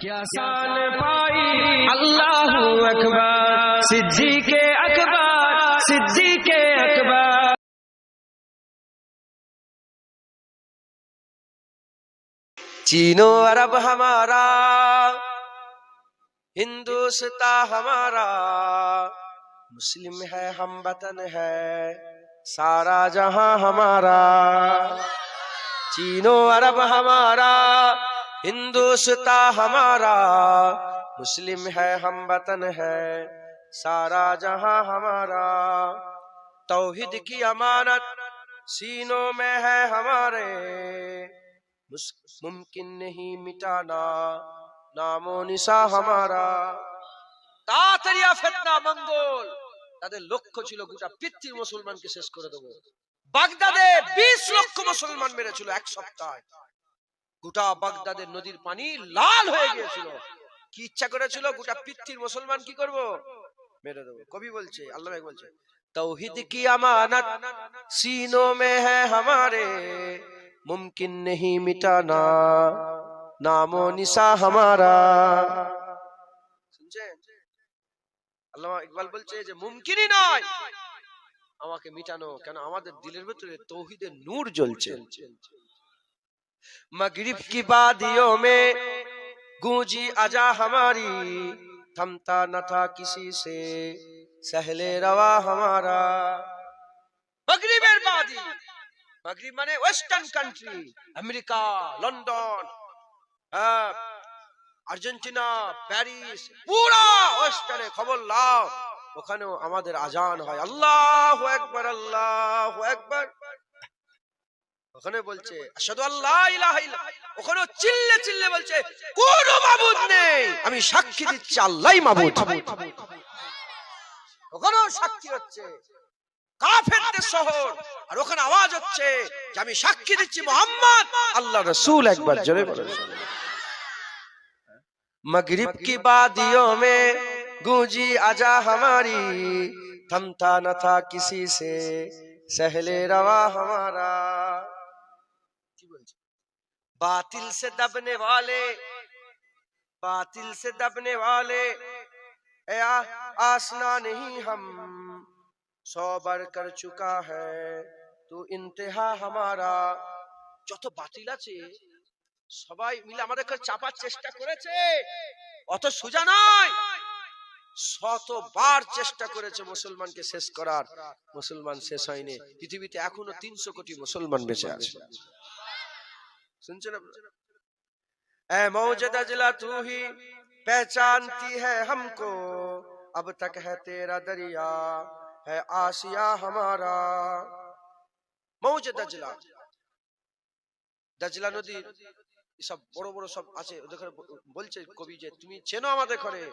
کیا سال پائی؟ اللہ اکبر سدھی کے اکبر سدھی کے اکبر۔ چینو عرب ہمارا ہندوستا ہمارا۔ مسلم ہے ہم وطن ہے سارا جہاں ہمارا۔ چینو عرب ہمارا ہندوستا ہمارا، مسلم ہے، ہم وطن ہے، سارا جہاں ہمارا۔ توحید کی امانت سینوں میں ہے ہمارے۔ ممکن نہیں مٹانا، نام و نسا ہمارا۔ منگول ফেতনা মঙ্গল তাদের লক্ষ্য ছিল গোটা পৃথিবীর মুসলমানকে শেষ بیس لکھ বাগদাদে مسلمان میرے چلو ایک سبتہ সপ্তাহে গোটা বাগদাদের নদীর পানি লাল হয়ে গিয়েছিল। কি ইচ্ছা করেছিল? গোটা পৃথিবীর মুসলমান কি করব? মেরে দেবো। কবি বলছে আল্লাহ বলছে তৌহিদ কি আমানত? সিনো মে হ্যাঁ হামারে মুমকিন নেহি মিটানা। নামো নিশা হামারা। শুনছেন? আল্লাহ ইকবাল বলছে যে মুমকিনই নয়। আমাকে মিটানো কেন আমাদের দিলের ভেতরে তৌহিদের নূর জ্বলছে। مغرب کی بادیوں میں گونجی اجا ہماری، تھمتا نہ تھا کسی سے، سہلے روا ہمارا۔ مغرب بادی، مغرب مانے ویسٹرن کنٹری، امریکہ، لندن ہاں، ارجنٹینا پیریس پورا পুরা خبر اللہ۔ وہ کھانے ہمارے آجان ہوئے اللہ اکبر اللہ اکبر۔ ওখানে বলছে আশহাদু আল্লাহ ইলাহা ইল্লা ওখানে চিল্লে চিল্লে বলছে কোন মাবুদ নেই আমি সাক্ষী দিচ্ছি আল্লাহই মাবুদ ওখানেও সাক্ষী হচ্ছে কাফেরদের শহর আর ওখানে আওয়াজ হচ্ছে যে আমি সাক্ষী দিচ্ছি মোহাম্মদ আল্লাহ রসুল একবার জোরে বলেন मगरिब की वादियों में गूंजी आजा हमारी थमता न था किसी से सहले रवा हमारा কি বলছে? बातिल से दबने वाले बातिल से दबने वाले ए आ, आसना नहीं हम सौ बार कर चुका है तू इंतहा हमारा যত বাতিল আছে সবাই মিলে আমাদেরকে চাপার চেষ্টা করেছে অত সোজা নয় শতবার চেষ্টা করেছে মুসলমানকে শেষ করার মুসলমান শেষ হয়নি পৃথিবীতে এখনো তিনশো কোটি মুসলমান বেঁচে আছে শুনছেন আপনারা? ऐ मौजद अजला तू ही पहचानती है हमको अब तक है तेरा दरिया है आसिया हमारा মৌজদ अजला দাজলা নদীর সব বড় বড় সব আছে ওদের ঘরে ব- বলছে কবি যে তুমি চেনো আমাদের ঘরে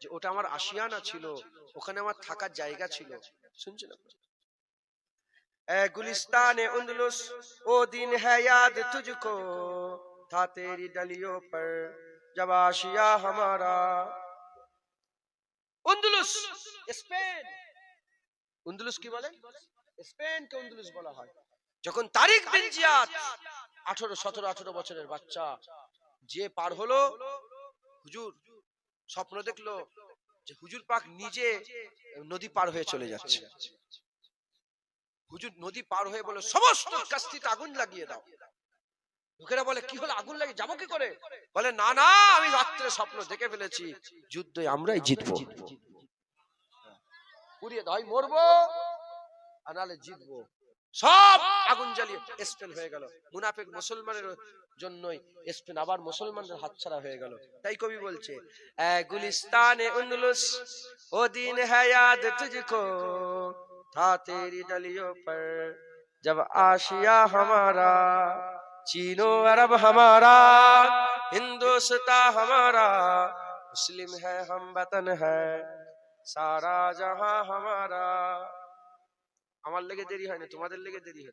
যে ওটা আমার আশিয়ানা ছিল ওখানে আমার থাকার জায়গা ছিল শুনছেন আপনারা? ए गुलिस्तान उंदलुस ओ दिन है याद तुझको था तेरी डलियों पर जब आशिया हमारा উন্দুলুস স্পেন উন্দুলুস কি বলে স্পেনকে উন্দুলুস বলা হয় যখন তারিক বিন জিয়াদ আঠারো সতেরো আঠারো বছরের বাচ্চা যে পার হলো হুজুর স্বপ্ন দেখলো যে হুজুর পাক নিজে নদী পার হয়ে চলে যাচ্ছে হুজুর নদী পার হয়ে বলে, সমস্ত কাস্তিতে আগুন লাগিয়ে দাও। লোকেরা বলে, কি হলো? আগুন লাগে যাব কি করে? বলে, না না, আমি রাত্রে স্বপ্ন দেখে ফেলেছি। যুদ্ধে আমরাই জিতবো। পুড়িয়ে দাও মরবো আনালে জিতবো। সব আগুন জ্বালিয়ে স্পেন হয়ে গেল। মুনাফেক মুসলমানের জন্যই স্পেন, আবার মুসলমানদের হাতছাড়া হয়ে গেল। তাই কবি বলছে গুলিস্তানে ও দিন তুজকো تھا تیری ڈلیوں پر۔ جب آشیا ہمارا چینو عرب ہمارا ہندوستا ہمارا مسلم ہے ہم وطن ہے سارا جہاں ہمارا۔ ہمارے لگے دیری ہے نہیں تمہارے لگے دیری ہے۔